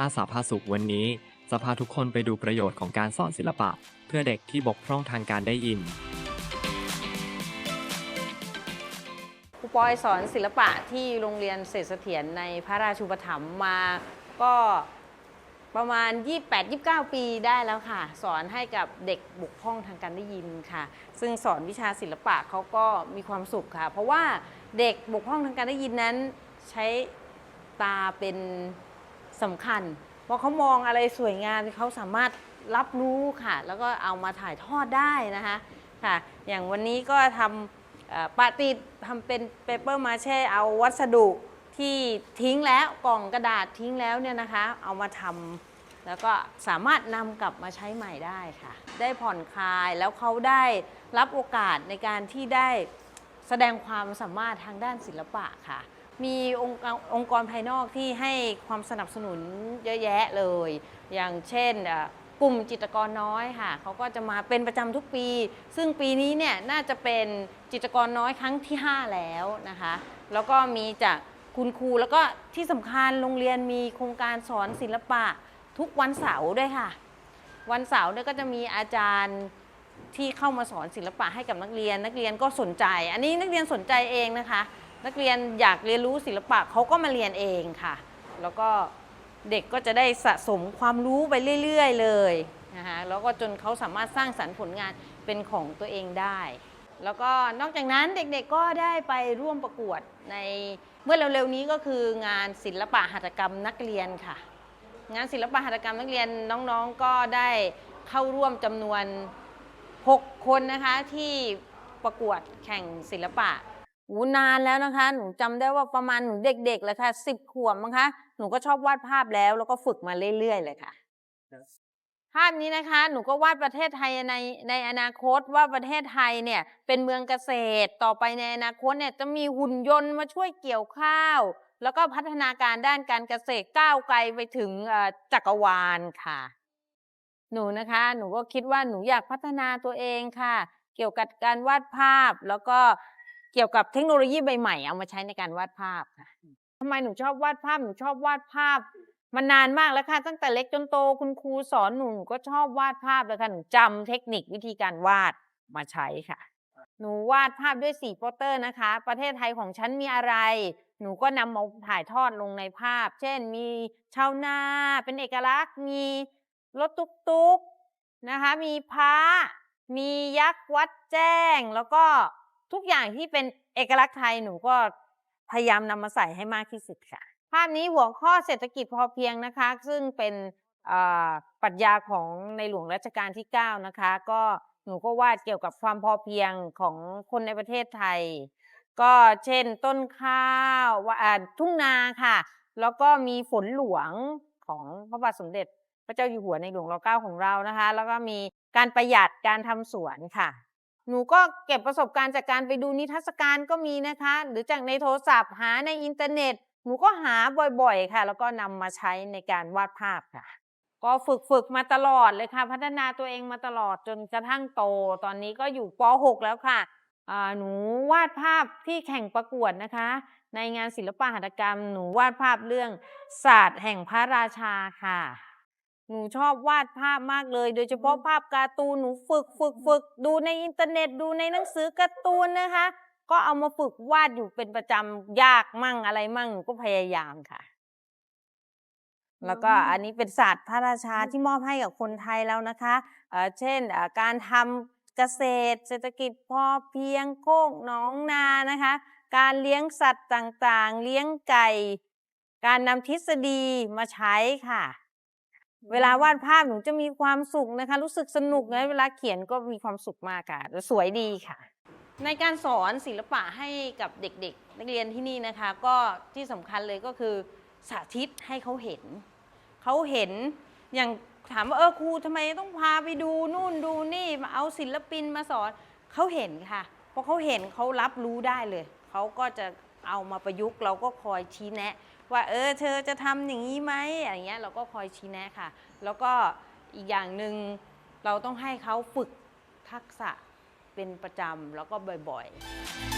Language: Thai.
อาสาพาสุขวันนี้จะพาทุกคนไปดูประโยชน์ของการสอนศิลปะ เพื่อเด็กที่บกพร่องทางการได้ยินครูปอยสอนศิลปะที่โรงเรียนเศรษฐเสถียรในพระราชูปถัมภ์มาก็ประมาณ 28-29 ปีได้แล้วค่ะ สอนให้กับเด็กบกพร่องทางการได้ยินค่ะ ซึ่งสอนวิชาศิลปะเขาก็มีความสุขค่ะ เพราะว่าเด็กบกพร่องทางการได้ยินนั้นใช้ตาเป็น สำคัญเพราะเขามองอะไรสวยงามเขาสามารถรับรู้ค่ะ แล้วก็เอามาถ่ายทอดได้นะคะค่ะ อย่างวันนี้ก็ทำปะติดทำเป็นเปเปอร์มาเช่เอาวัสดุที่ทิ้งแล้วกล่องกระดาษทิ้งแล้วเนี่ยนะคะ เอามาทำแล้วก็สามารถนำกลับมาใช้ใหม่ได้ค่ะ ได้ผ่อนคลายแล้วเขาได้รับโอกาสในการที่ได้แสดงความสามารถทางด้านศิลปะค่ะ มีองค์กรองค์กรภายนอกที่ให้ความสนับสนุนเยอะแยะเลย อย่างเช่นกลุ่มจิตรกรน้อยค่ะเขาก็จะมาเป็นประจำทุกปี ซึ่งปีนี้เนี่ยน่าจะเป็นจิตรกรน้อยครั้งที่ 5 แล้วนะคะ แล้วก็มีจากคุณครูแล้วก็ที่สำคัญโรงเรียนมีโครงการสอนศิลปะทุกวันเสาร์ด้วยค่ะ วันเสาร์เนี่ยก็จะมีอาจารย์ที่เข้ามาสอนศิลปะให้กับนักเรียน นักเรียนก็สนใจ อันนี้นักเรียนสนใจเองนะคะ นักเรียนอยากเรียนรู้ศิลปะเขาก็มาเรียนเองค่ะ แล้วก็เด็กก็จะได้สะสมความรู้ไปเรื่อย ๆ เลยนะคะแล้วก็จนเขาสามารถสร้างสรรค์ผลงานเป็นของตัวเองได้ แล้วก็นอกจากนั้นเด็กๆก็ได้ไปร่วมประกวดในเมื่อเร็วๆนี้ก็คืองานศิลปะหัตถกรรมนักเรียนค่ะ งานศิลปะหัตถกรรมนักเรียนน้องๆก็ได้เข้าร่วมจำนวน 6 คนนะคะที่ประกวดแข่งศิลปะ หูนานแล้วนะคะ หนูจำได้ว่าประมาณหนูเด็กๆเลยค่ะสิบขวบมั้งคะ หนูก็ชอบวาดภาพแล้วแล้วก็ฝึกมาเรื่อยๆเลยค่ะ ภาพนี้นะคะ หนูก็วาดประเทศไทยในในอนาคตว่าประเทศไทยเนี่ยเป็นเมืองเกษตร ต่อไปในอนาคตเนี่ยจะมีหุ่นยนต์มาช่วยเกี่ยวข้าว แล้วก็พัฒนาการด้านการเกษตรก้าวไกลไปถึงเอ่อจักรวาลค่ะ หนูนะคะ หนูก็คิดว่าหนูอยากพัฒนาตัวเองค่ะ เกี่ยวกับการวาดภาพแล้วก็เกี่ยวกับเทคโนโลยีใหม่ๆเอามาใช้ในการวาดภาพค่ะทำไมหนูชอบวาดภาพหนูชอบวาดภาพมานานมากแล้วค่ะ ตั้งแต่เล็กจนโตคุณครูสอนหนูหนูก็ชอบวาดภาพเลยค่ะหนูจำเทคนิควิธีการวาดมาใช้ค่ะ หนูวาดภาพด้วยสีโปสเตอร์นะคะ ประเทศไทยของฉันมีอะไร หนูก็นำมาถ่ายทอดลงในภาพ เช่น มีชาวนาเป็นเอกลักษณ์ มีรถตุ๊กๆนะคะ มีพระมียักษ์วัดแจ้งแล้วก็ ทุกอย่างที่เป็นเอกลักษณ์ไทยหนูก็พยายามนำมาใส่ให้มากที่สุดค่ะ ภาพนี้หัวข้อเศรษฐกิจพอเพียงนะคะ ซึ่งเป็นปรัชญาของในหลวงรัชกาลที่ 9 นะคะ ก็หนูก็วาดเกี่ยวกับความพอเพียงของคนในประเทศไทย ก็เช่นต้นข้าวทุ่งนาค่ะ แล้วก็มีฝนหลวงของพระบาทสมเด็จพระเจ้าอยู่หัวในหลวงรัชกาลของเรานะคะ แล้วก็มีการประหยัดการทำสวนค่ะ หนูก็เก็บประสบการณ์จากการไปดูนิทรรศการก็มีนะคะ หรือจากในโทรศัพท์หาในอินเทอร์เน็ต หนูก็หาบ่อยๆค่ะ แล้วก็นำมาใช้ในการวาดภาพค่ะ ก็ฝึกฝึกมาตลอดเลยค่ะ พัฒนาตัวเองมาตลอดจนกระทั่งโต ตอนนี้ก็อยู่ป .6 แล้วค่ะหนูวาดภาพที่แข่งประกวดนะคะ ในงานศิลปะหัตถกรรม หนูวาดภาพเรื่องศาสตร์แห่งพระราชาค่ะ หนูชอบวาดภาพมากเลย โดยเฉพาะภาพการ์ตูนหนูฝึกฝึกฝึกดูในอินเทอร์เน็ตดูในหนังสือการ์ตูนนะคะ ก็เอามาฝึกวาดอยู่เป็นประจำยากมั่งอะไรมั่งหนูก็พยายามค่ะ แล้วก็อันนี้เป็นศาสตร์พระราชาที่มอบให้กับคนไทยแล้วนะคะเอ่อเช่นเอ่อการทำเกษตร เศรษฐกิจพอเพียงโคกหนองนานะคะ การเลี้ยงสัตว์ต่างๆ เลี้ยงไก่ การนำทฤษฎีมาใช้ค่ะ เวลาวาดภาพหนูจะมีความสุขนะคะ รู้สึกสนุกนะเวลาเขียนก็มีความสุขมากค่ะแล้วสวยดีค่ะ ในการสอนศิลปะให้กับเด็กๆ นักเรียนที่นี่นะคะ ก็ที่สำคัญเลยก็คือสาธิตให้เขาเห็น เขาเห็นอย่างถามว่าเออครูทำไมต้องพาไปดูนู่นดูนี่มาเอาศิลปินมาสอนเขาเห็นค่ะพราะเขาเห็นเขารับรู้ได้เลยเขาก็จะ เอามาประยุกต์เราก็คอยชี้แนะ ว่าเออเธอจะทำอย่างนี้ไหมอะไรเงี้ยเราก็คอยชี้แนะค่ะ แล้วก็อีกอย่างหนึ่งเราต้องให้เขาฝึกทักษะเป็นประจำแล้วก็บ่อยๆ